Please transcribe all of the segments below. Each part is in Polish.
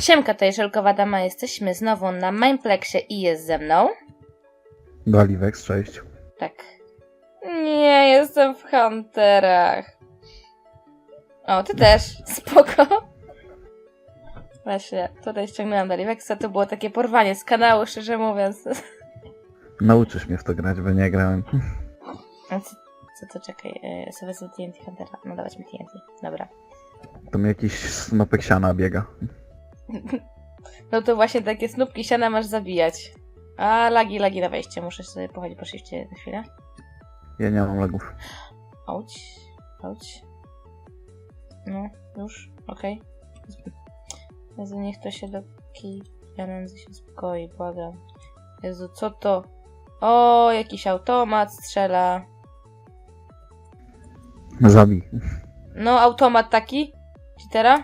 Siemka, to Jeszelkowa Dama, jesteśmy znowu na Mindplexie i jest ze mną. Galiwex, cześć. Tak. Nie, jestem w Hunterach. O, ty też. Spoko. Właśnie, tutaj ściągnęłam Dalivexa, to było takie porwanie z kanału, szczerze mówiąc. Nauczysz mnie w to grać, bo nie grałem. A Co, co to czekaj, e, sobie wezmę TNT Huntera. No dawać mi TNT, dobra. To mi jakiś snopek siana biega. No to właśnie takie snupki siana masz zabijać. A, lagi, lagi na wejście. Muszę sobie pochodzić po shifcie na chwilę. Ja nie mam lagów. Auć, auć. No, już, okej. Jezu, niech to się do pieniędzy się uspokoi, błagam. Jezu, co to? O, jakiś automat strzela. Zabij. No, automat taki? Cheatera?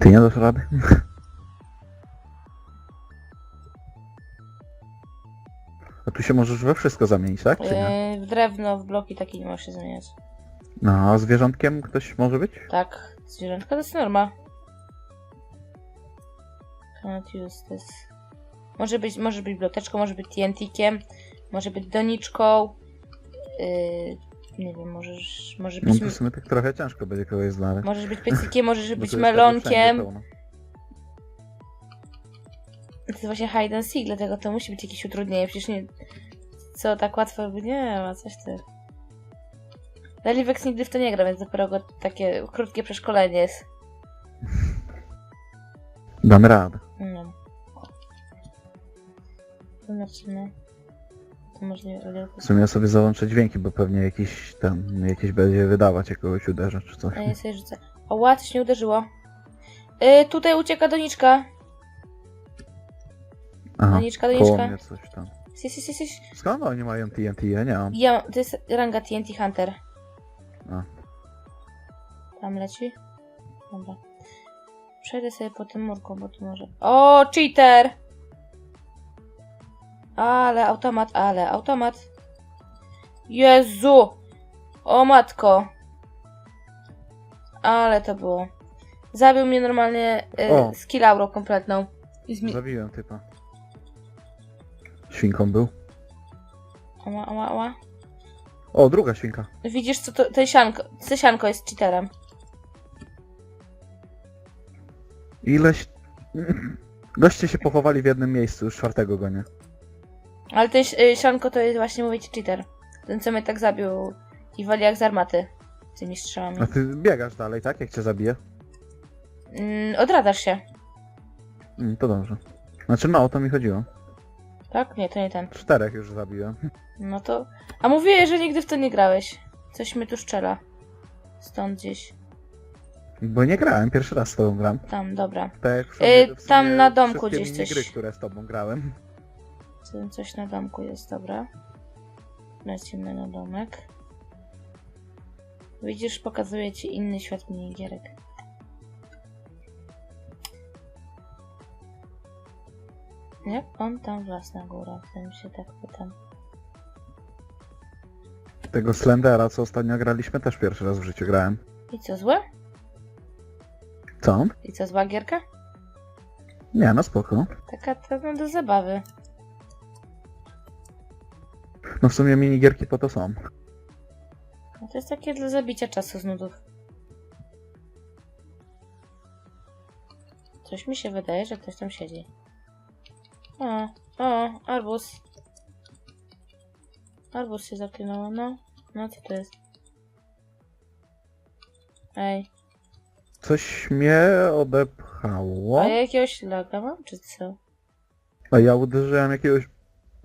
Ty nie dasz rady? A tu się możesz we wszystko zamienić, tak? Czy nie? Yy, w drewno, w bloki taki nie możesz się zmieniać. No, a zwierzątkiem ktoś może być? Tak, zwierzątka to jest norma. Use this. Może być, może być biblioteczką, może być TNT-kiem, może być doniczką. Yy, nie wiem, możesz, może No być, to w sumie tak trochę ciężko będzie kogoś znaleźć. możesz być piecykiem, możesz Bo być tu jest tego wszędzie melonkiem. pełno. To jest właśnie hide and seek, dlatego to musi być jakieś utrudnienie. Przecież nie. Co tak łatwo by nie ma, coś ty. Dalivex nigdy w to nie gra, więc dopiero go takie krótkie przeszkolenie jest. Damy radę. No. Zobaczymy. Możliwe. W sumie sobie załączę dźwięki, bo pewnie jakiś tam, jakieś będzie wydawać, jak kogoś uderza czy coś. A ja sobie rzucę. O, ła, coś nie uderzyło. Y, tutaj ucieka doniczka. Aha, Doniczka, koło doniczka. mnie coś tam. Si, si, si, si. Skąd oni mają TNT? Ja nie mam. Ja, to jest ranga TNT Hunter. A. Tam leci. Dobra. Przejdę sobie po tym murku, bo tu może... O, cheater! Ale automat, ale automat. Jezu! O matko! Ale to było. Zabił mnie normalnie O. y, z kilaurą kompletną. I zmi... Zabiłem typa. Świnką był. Ała, ała, ała. O, druga świnka. Widzisz, co to... Ten sianko, ten sianko jest cheaterem. Ileś... Goście się pochowali w jednym miejscu, już czwartego gonię. Ale ten y, sianko to jest właśnie, mówię ci, cheater. Ten, co mnie tak zabił i wali jak z armaty. Tymi strzałami. A ty biegasz dalej, tak? Jak cię zabije? Mm, odradasz się, Mm, to dobrze. Znaczy no, o to mi chodziło. tak? Nie, to nie ten. Czterech już zabiłem. No to... A mówiłeś, że nigdy w to nie grałeś. Coś mi tu szczela. Stąd gdzieś. Bo nie grałem, pierwszy raz z tobą gram. Tam, dobra. Tak jak w Yy, w tam na domku wszystkie gdzieś coś. minigry, które z tobą grałem. Coś na domku jest, dobra. Lecimy na domek. Widzisz, pokazuje ci inny świat minigierek. Jak on tam wlazł na górę? Tym się tak pytam. Tego Slendera, co ostatnio graliśmy, też pierwszy raz w życiu grałem. I co, złe? Co? I co, zła gierka? Nie, no spoko. Taka to no, do zabawy. No w sumie minigierki po to są. No to jest takie dla zabicia czasu z nudów. Coś mi się wydaje, że ktoś tam siedzi. O, o, arbuz. Arbuz się zaklinował, no. No co to jest? Ej, Coś mnie odepchało. a ja jakiegoś laga mam, czy co? A ja uderzyłem jakiegoś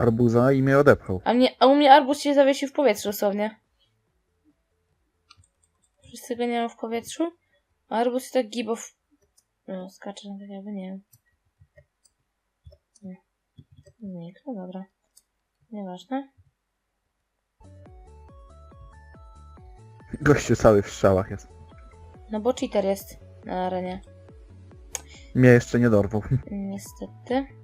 arbuza i mnie odepchał. A, mnie, a u mnie arbuz się zawiesił w powietrzu dosłownie. Wszyscy go nie w powietrzu, a arbuz się tak gibo w... No, skacze na tak jakby, nie wiem. Nie. Znikł, no dobra. Nieważne. Gościu cały w strzałach jest. No bo cheater jest na arenie. Mnie jeszcze nie dorwał. Niestety.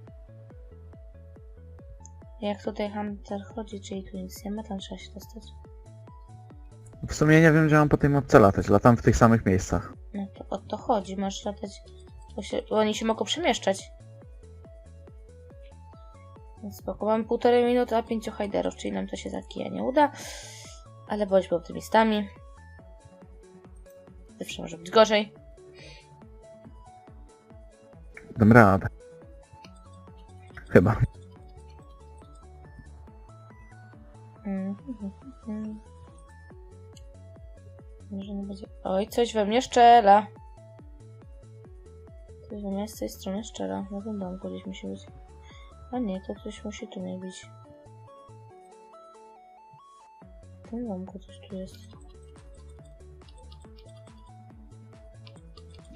Jak tutaj Hunter chodzi, czyli tu nic nie ma, tam trzeba się dostać. W sumie nie wiem, gdzie mam po tej mapce latać. Latam w tych samych miejscach. No to o to chodzi, masz latać. Bo, się, bo oni się mogą przemieszczać. Więc spoko. Mamy półtorej minuty, a pięciu hajderów, czyli nam to się za kija nie uda. Ale bądźmy optymistami. Zawsze może być gorzej. Dam radę. Chyba. Może nie będzie. Oj, coś we mnie szczela. Coś we mnie z tej strony szczela. Na tym domku gdzieś musi być. A nie, to coś musi tu nie być. W tym domku coś tu jest.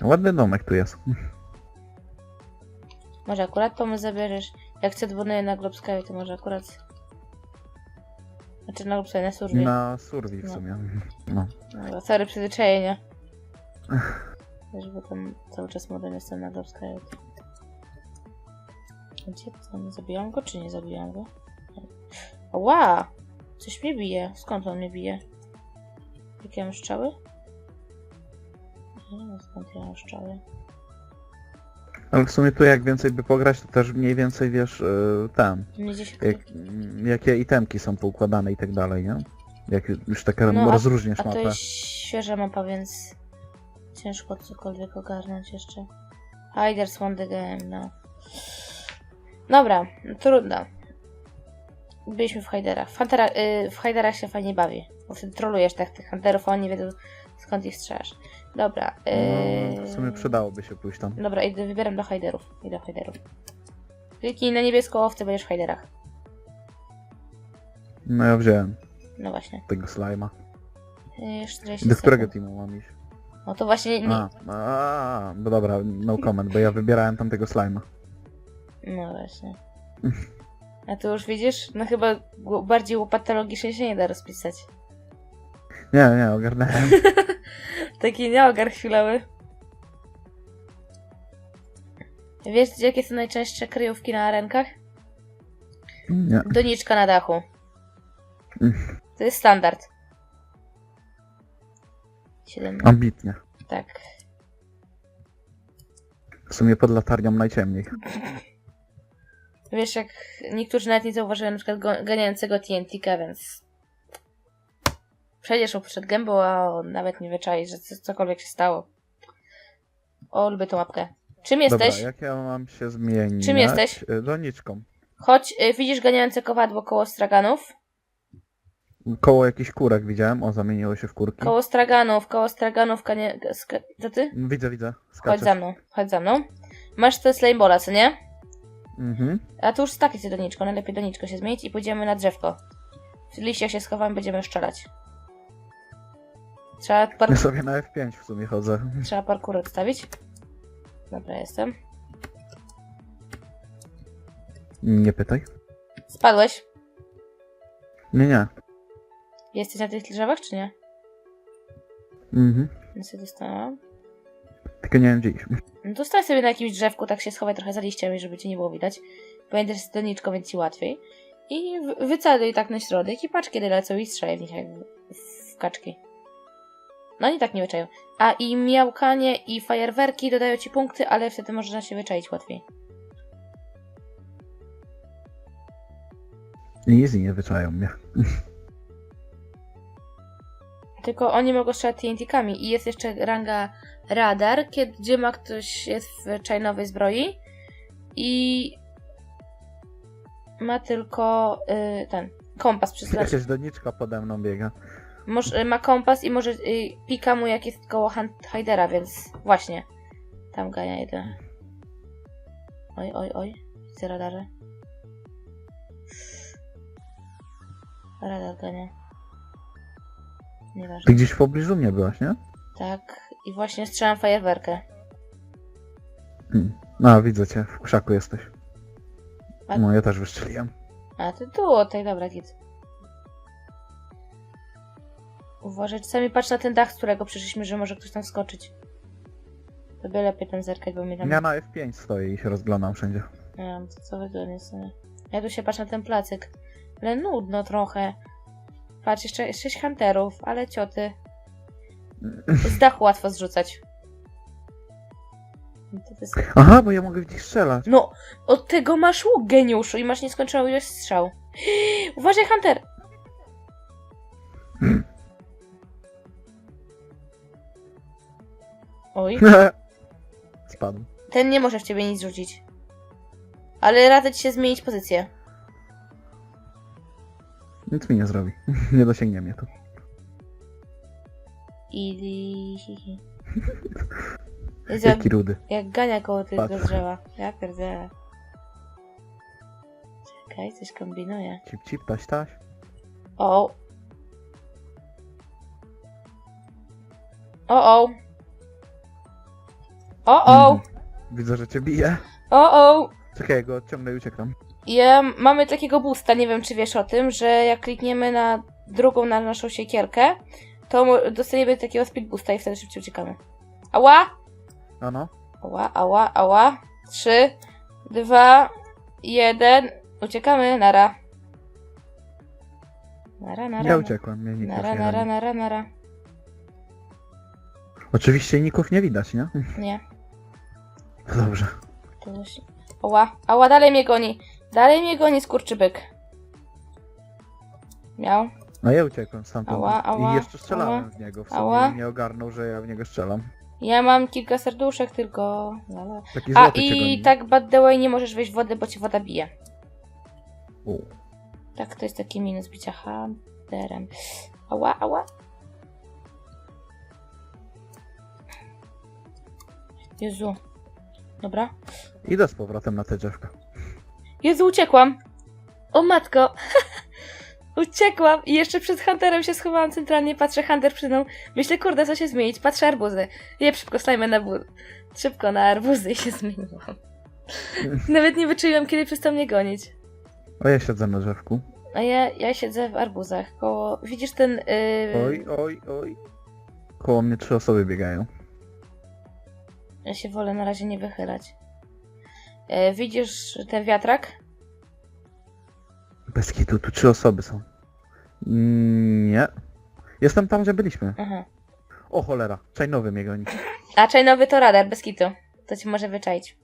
Ładny domek tu jest. Może akurat pomysł zabierzesz. Jak chcę dwonuję na Globskawie, to może akurat. Znaczy na Globskawie, na Survey. Na survi w No. sumie. No. Dobra, sorry, przyzwyczajenie. Wiesz, bo tam cały czas modem jestem na Globskawie. Gdzie to? Zabijam go, czy nie zabijam go? Ła! Coś mnie bije. Skąd on mnie bije? Jakie ja mam strzały? Nie wiem skąd ja mam strzały. Ale w sumie tu jak więcej by pograć, to też mniej więcej wiesz yy, tam. Jak, jakie itemki są poukładane i tak dalej, nie? Jak już tak No, rozróżniesz A to mapę. jest świeża mapa, więc ciężko cokolwiek ogarnąć jeszcze. Hiders won the game, no. Dobra, trudno. Byliśmy w Hiderach. W, Huntera, y, w Hiderach się fajnie bawi, bo wtedy trolujesz tak tych Hunterów, a oni wiedzą skąd ich strzelasz. Dobra. No, y, w sumie przydałoby się pójść tam. Dobra, idę, wybieram do Hiderów. Idę do Hiderów. Kliknij na niebieską owcę, będziesz w Hiderach. No ja wziąłem No właśnie. tego slajma. Y, 40 Do którego sekund. teamu mam iść? No to właśnie nie, A, a, no dobra, no comment, bo ja wybierałem tamtego slajma. No właśnie. A tu już widzisz? No chyba bardziej łopatologicznie się nie da rozpisać. Nie, nie, ogarnąłem. Taki nieogar chwilowy. Wiesz, gdzie- jakie są najczęstsze kryjówki na arenkach? Nie. Doniczka na dachu. Mm. To jest standard. Siedem. Ambitnie. Tak. W sumie pod latarnią najciemniej. Wiesz, jak niektórzy nawet nie zauważyli na przykład go- ganiającego TNT-ka, więc przejdziesz mu przed gębą, a on nawet nie wyczai, że co- cokolwiek się stało. O, lubię tą łapkę. Czym jesteś? Dobra, jak ja mam się zmienić? Czym jesteś? Y, Doniczką. Chodź, y, widzisz ganiające kowadło koło straganów? Koło jakichś kurek widziałem, o zamieniło się w kurki. Koło straganów, koło straganów, kanie... ska- To ty? Widzę, widzę. Chodź Skaczesz. za mną, chodź za mną. Masz te slamebola, co nie? Mhm. A tu już tak jest doniczką, najlepiej doniczko się zmienić i pójdziemy na drzewko. W liściach się schowamy, będziemy szczelać. Trzeba. Ja sobie na F5 w sumie chodzę. Trzeba parkour odstawić. Dobra, jestem. Nie pytaj. Spadłeś? Nie, nie. Jesteś na tych drzewach, czy nie? Mhm. Ja sobie dostałam. Tylko nie wiem gdzie iść. No to stań sobie na jakimś drzewku, tak się schowaj trochę za liściami, żeby cię nie było widać. Pamiętaj, że jest doniczką, więc ci łatwiej. I wy- wyceluj tak na środek i patrz, kiedy lecą i strzelaj w nich jak w- w kaczki. No oni tak nie wyczają. A i miałkanie i fajerwerki dodają ci punkty, ale wtedy można się wyczaić łatwiej. Easy nie wyczają mnie. Tylko oni mogą strzelać TNT-kami i jest jeszcze ranga radar, kiedy, gdzie ma ktoś jest w czajnowej zbroi i ma tylko y, ten kompas przy Jakaś doniczka pode mną biega. Moż, y, ma kompas i może y, pika mu jak jest koło Hydera, więc właśnie tam gania jeden. Oj, oj, oj. Widzę radarze. Radar gania. Nieważne. Ty gdzieś w pobliżu mnie byłaś, nie? Tak. I właśnie strzelam fajerwerkę. Hmm. No, widzę cię. W krzaku jesteś. A- No, ja też wystrzeliłem. A ty tu, o tej, dobra, git. Uważaj, czasami patrz na ten dach, z którego przyszliśmy, że może ktoś tam skoczyć. To by lepiej tam zerkać, bo mi tam... Ja na F5 stoję i się rozglądam wszędzie. Nie wiem, co, co wygodnie sobie. Ja tu się patrzę na ten placyk. Ale nudno trochę. Patrz, jeszcze sześć hunterów, ale cioty. Z dachu łatwo zrzucać. No to jest... Aha, bo ja mogę w nich strzelać. No, od tego masz łuk, geniuszu, i masz nieskończoną ilość strzał. Uważaj, Hunter! Oj, Spadł. ten nie może w ciebie nic rzucić. Ale radzę ci się zmienić pozycję. Nic mi nie zrobi. Nie dosięgnie mnie tu. I... Jest jak, Jaki rudy. jak gania koło tego Patrz. drzewa. Ja pierdzielę. Czekaj, coś kombinuję. Cip, cip, taś, taś. O. O, o. O, o. Mhm. Widzę, że cię bije. O, o. Czekaj, ja go odciągnę i uciekam. Ja, mamy takiego boosta, nie wiem czy wiesz o tym, że jak klikniemy na drugą na naszą siekierkę, to mo- dostaniemy takiego speed boosta i wtedy szybciej uciekamy. Ała! A no. Ała, ała, ała. Trzy, dwa, jeden. Uciekamy, nara. Nara, nara. Ja uciekłem, mnie nikt Nara, nie nara, nara, nara. Oczywiście ników nie widać, nie? Nie. Dobrze. Ała, ała, dalej mnie goni. Dalej mnie goni skurczybyk. Miał. No ja uciekłem stamtąd. Ała, ała, I jeszcze strzelałem ała, w niego. W sumie ała. nie ogarnął, że ja w niego strzelam. Ja mam kilka serduszek tylko. Lala. Taki A i goni. tak bad the way nie możesz wejść w wodę, bo cię woda bije. U. Tak, to jest taki minus bicia hunterem. Ała, ała. Jezu. Dobra. Idę z powrotem na te drzewka. Jezu, uciekłam! O matko! Uciekłam i jeszcze przed Hunterem się schowałam centralnie, patrzę Hunter przed mną. Myślę, kurde, co się zmienić? Patrzę arbuzy. Je szybko stajmy na bur. Szybko na arbuzy i się zmieniłam. Nawet nie wyczułam, kiedy przestał mnie gonić. A ja siedzę na drzewku. A ja, ja siedzę w arbuzach koło... Widzisz ten... Yy... Oj, oj, oj. Koło mnie trzy osoby biegają. Ja się wolę na razie nie wychylać. Yy, widzisz ten wiatrak? Bez kitu, tu trzy osoby są. Mm, Nie. Jestem tam, gdzie byliśmy. Aha. O cholera, czajnowy mnie goni. A czajnowy to radar, bez kitu. To ci może wyczaić.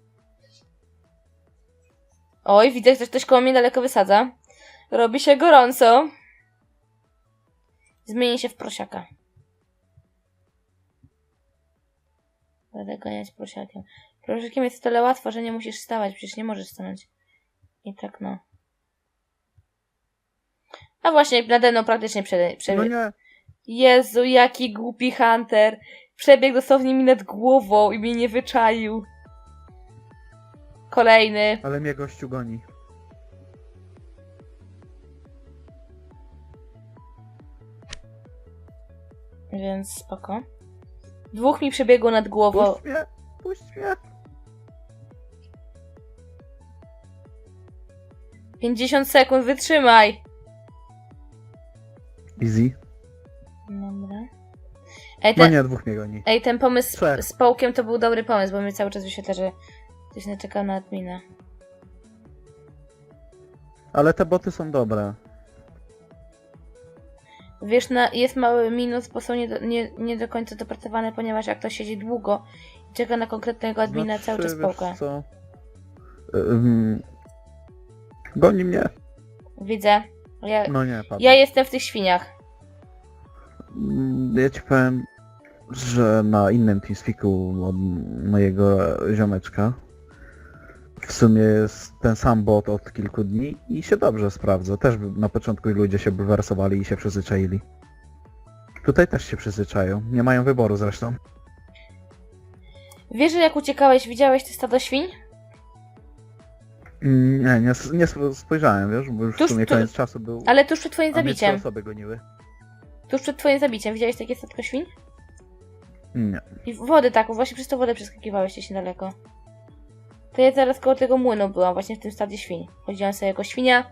Oj, widzę, że ktoś koło mnie daleko wysadza. Robi się gorąco. Zmieni się w prosiaka. Będę ganiać prosiakiem. Prosiakiem jest tyle łatwo, że nie musisz stawać, przecież nie możesz stanąć. I tak no. A właśnie, nade mną praktycznie prze, prze, No nie. Jezu, jaki głupi Hunter. Przebiegł dosłownie mi nad głową i mnie nie wyczaił. Kolejny. Ale mnie gościu goni. Więc spoko. Dwóch mi przebiegło nad głową. Puść mnie, puść mnie. 50 sekund, wytrzymaj. Easy. Dobra. Ej, No ten, nie, dwóch mnie goni. ej, ten pomysł Trzech. z, z połkiem to był dobry pomysł, bo mi cały czas wyświetla, że ktoś naczekał na admina. Ale te boty są dobre. Wiesz, na, jest mały minus, bo są nie do, nie, nie do końca dopracowane, ponieważ jak ktoś siedzi długo i czeka na konkretnego admina, Znaczy, cały czas wiesz połka. co? Ym, Goni mnie. Widzę. Ja, No nie, padł. ja jestem w tych świniach. Mm, Ja ci powiem, że na innym TeamSpeaku od mojego ziomeczka w sumie jest ten sam bot od kilku dni i się dobrze sprawdza. Też na początku ludzie się bulwersowali i się przyzwyczaili. Tutaj też się przyzwyczają. Nie mają wyboru zresztą. Wiesz, że jak uciekałeś, widziałeś te stado świń? Mm, Nie, nie, s- nie sp- spojrzałem, wiesz, bo już Tuż w sumie tu- koniec czasu był. Ale tuż przed twoim a mnie trzy zabiciem. osoby goniły. Tuż przed twoim zabiciem. Widziałeś takie statko świń? Nie. I wody tak, właśnie przez tą wodę przeskakiwałeś gdzieś niedaleko. To ja zaraz koło tego młynu byłam, właśnie w tym stadzie świń. Chodziłam sobie jako świnia.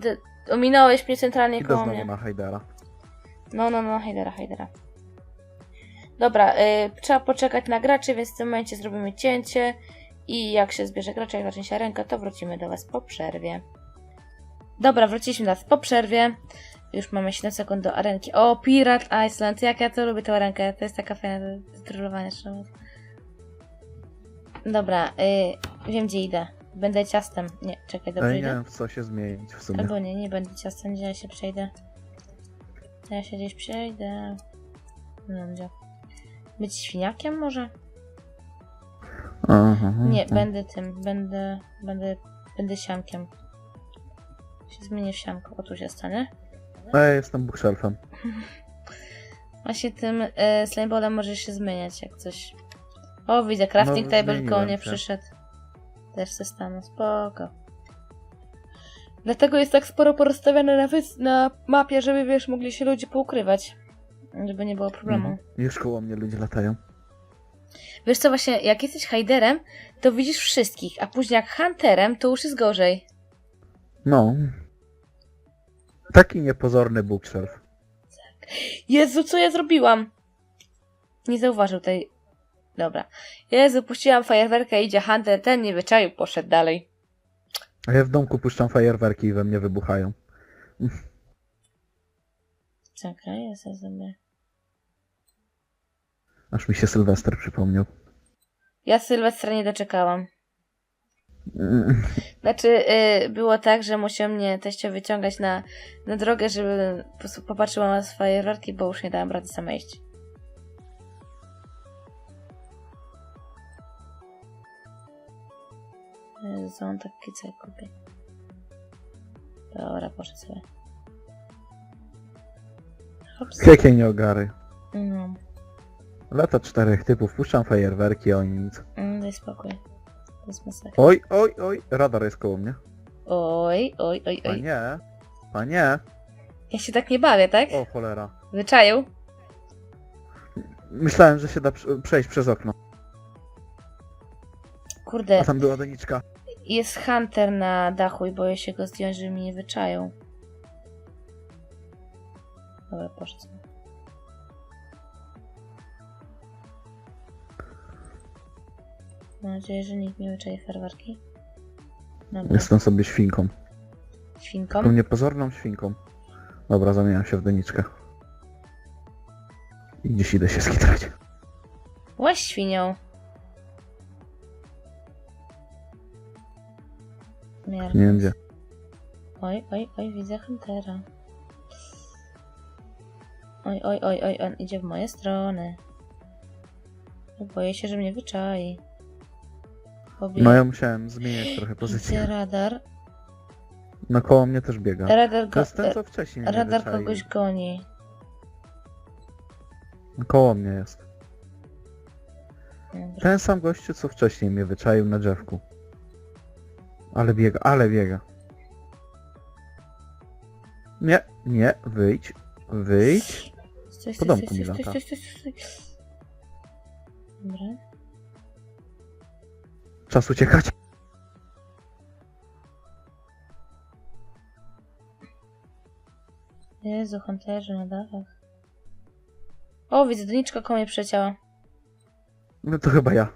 D- ominąłeś mnie centralnie Idę koło znowu mnie. na Hajdara. No, no, no, hajdera, hajdera. Dobra, y, trzeba poczekać na graczy, więc w tym momencie zrobimy cięcie. I jak się zbierze gracze, jak zacznie się ręka, to wrócimy do Was po przerwie. Dobra, wróciliśmy do Was po przerwie. Już mamy 7 sekund do arenki. O, Pirat Island, jak ja to lubię tę arenkę. To jest taka fajna do- do trollowania. Dobra, y, wiem gdzie idę. Będę ciastem. Nie, czekaj, dobrze Ale nie idę? wiem w co się zmienić w sumie. Albo nie, nie będę ciastem, gdzie ja się przejdę. Ja się gdzieś przejdę. Nie wiem gdzie. Być świniakiem może? Aha, Nie, aha. będę tym, będę, będę, będę siankiem. Się zmienię w sianko, o tu się stanie. A ja jestem bookshelfem. Właśnie tym y, slimeballem możesz się zmieniać jak coś. O, widzę, crafting No, table koło mnie się. przyszedł. Też se stanę, spoko. Dlatego jest tak sporo porozstawiane na, na mapie, żeby wiesz, mogli się ludzie poukrywać. Żeby nie było problemu. Mhm. Już koło mnie ludzie latają. Wiesz co, właśnie, jak jesteś hiderem, to widzisz wszystkich, a później jak hunterem, to już jest gorzej. No. Taki niepozorny bookshelf. Jezu, co ja zrobiłam? Nie zauważył tej... Dobra. Jezu, puściłam fajerwerkę, idzie hunter, ten nie wyczaił, poszedł dalej. A ja w domku puszczam fajerwerki i we mnie wybuchają. Czekaj, ja sobie zrobię. Aż mi się Sylwester przypomniał. Ja Sylwestra nie doczekałam. Mm. Znaczy, y, było tak, że musiał mnie teścio wyciągać na, na drogę, żeby po prostu popatrzyła na fajerwerki, bo już nie dałam rady sama iść. Jezu, on taki co kupię. Dobra, poszedł sobie. Hops. Jakie nieogary. No, Lata czterech typów, puszczam fajerwerki, a oni nic. mm, daj spokój. To jest masakra. Oj, oj, oj, radar jest koło mnie. Oj, oj, oj, oj. Panie, panie. Ja się tak nie bawię, tak? O cholera. Wyczaił? Myślałem, że się da prze- przejść przez okno. Kurde, A tam była doniczka. jest Hunter na dachu i boję się go zdjąć, żeby mnie nie wyczają. Dobra, poszedł. Mam nadzieję, że nikt nie wyczai ferwarki. Dobra, Jestem sobie świnką. świnką. Taką niepozorną świnką. Dobra, zamieniam się w doniczkę. I gdzieś idę się skitrać. Łaś świnią. Nie wiem gdzie. Oj, oj, oj, widzę Huntera. Oj, oj, oj, oj, on idzie w moje strony. Boję się, że mnie wyczai. Pobie... No ja musiałem zmieniać trochę pozycję. radar. No koło mnie też biega. Radar, To go... jest ten, co wcześniej mnie radar wyczaił. kogoś goni. Koło mnie jest. Dobra. Ten sam gościu, co wcześniej mnie wyczaił na drzewku. Ale biega, ale biega. Nie, nie, wyjdź, wyjdź. Stój, po stój, domku stój, mi stój, lata. stój, stój, stój. Dobra. Czas uciekać. Jezu, Hunterzy na dachach. O, widzę, doniczka koło mnie przeciała. No to chyba ja.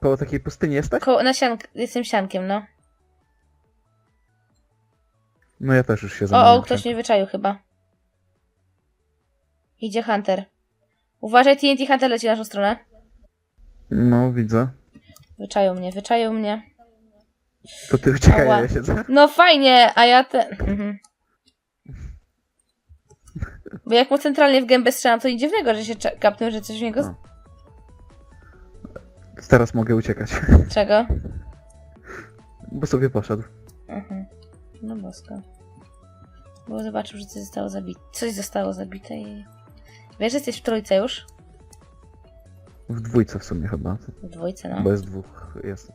Koło takiej pustyni jesteś? Koło, na siank... Jestem siankiem, no. No ja też już się O, zamieniłem. o, ktoś mnie wyczaił chyba. Idzie Hunter. Uważaj, TNT Hunter leci w naszą stronę. No, widzę. Wyczaił mnie, wyczaił mnie. To ty uciekaj, Ała. ja siedzę. No fajnie, a ja te... Mhm. Bo jak mu centralnie w gębę strzelam, to nic dziwnego, że się kapnął, że coś w niego... z-. Teraz mogę uciekać. Czego? Bo sobie poszedł. Mhm. No bosko. Bo zobaczył, że coś zostało zabite. Coś zostało zabite i... Wiesz, że jesteś w trójce już? W dwójce w sumie chyba. W dwójce, no. Bo jest dwóch. Jest.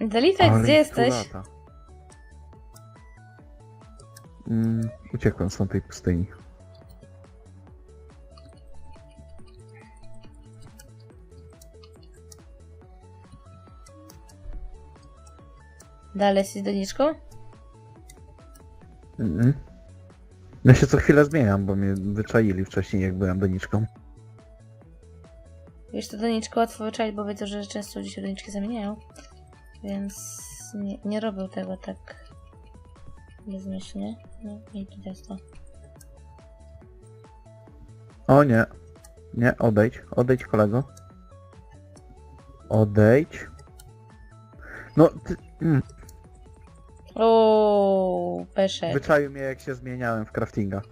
Delifex, Ale gdzie jesteś? Mm, uciekłem z tamtej pustyni. Dalej jesteś doniczką? Mm. Ja się co chwilę zmieniam, bo mnie wyczaili wcześniej, jak byłem doniczką. Wiesz, to doniczkę łatwo wyczaić, bo wiedzą, że często ludzie się doniczki zamieniają. Więc nie, nie robią tego tak bezmyślnie. No i tutaj jest to. O nie. Nie, odejdź. Odejdź, kolego. Odejdź. No, ty... Mm, Uuu, peszek. wyczaił mnie jak się zmieniałem w craftinga.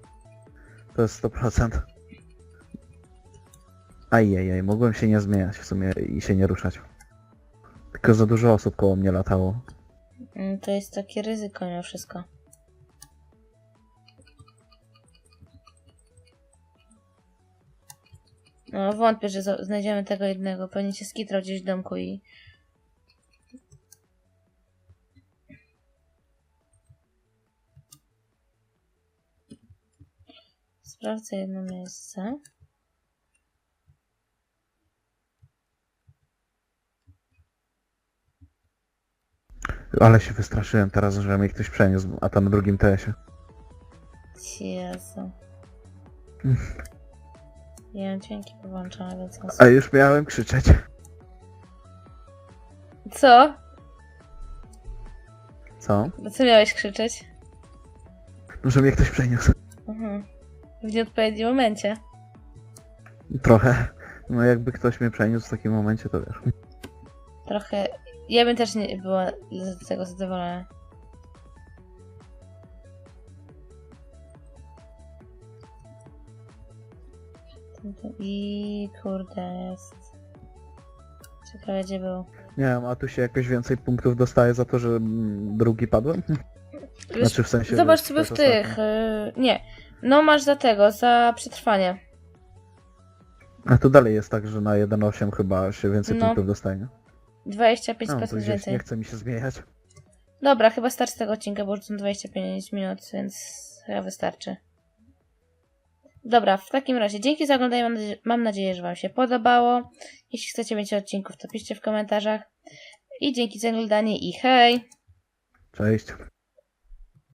To jest 100%. Ajajaj, mogłem się nie zmieniać w sumie i się nie ruszać. Tylko za dużo osób koło mnie latało. Mm, To jest takie ryzyko mimo wszystko. No, wątpię, że zo- znajdziemy tego jednego. Pewnie się skitrał gdzieś w domku i... Sprawdzę jedno miejsce. Ale się wystraszyłem teraz, że mnie ktoś przeniósł, a to na drugim TS-ie. Jezu. Ja dźwięki połączone, więc... A już miałem krzyczeć. Co? Co? No co miałeś krzyczeć? No, że mnie ktoś przeniósł. W nieodpowiednim momencie. Trochę. No jakby ktoś mnie przeniósł w takim momencie, to wiesz. Trochę. Ja bym też nie była z tego zadowolona. I kurde jest. Ciekawe gdzie był. Nie wiem, a tu się jakoś więcej punktów dostaje za to, że mm, drugi padłem? Znaczy w sensie... Zobacz sobie w tych. y, nie. No masz za tego, za przetrwanie. A tu dalej jest tak, że na 1.8 chyba się więcej No. punktów dostaje. nie? 25% No, to gdzieś więcej. nie chce mi się zmieniać. Dobra, chyba starczy tego odcinka, bo już są 25 minut, więc chyba wystarczy. Dobra, w takim razie dzięki za oglądanie. Mam, nadzie- mam nadzieję, że Wam się podobało. Jeśli chcecie więcej odcinków, to piszcie w komentarzach. I dzięki za oglądanie i hej! Cześć.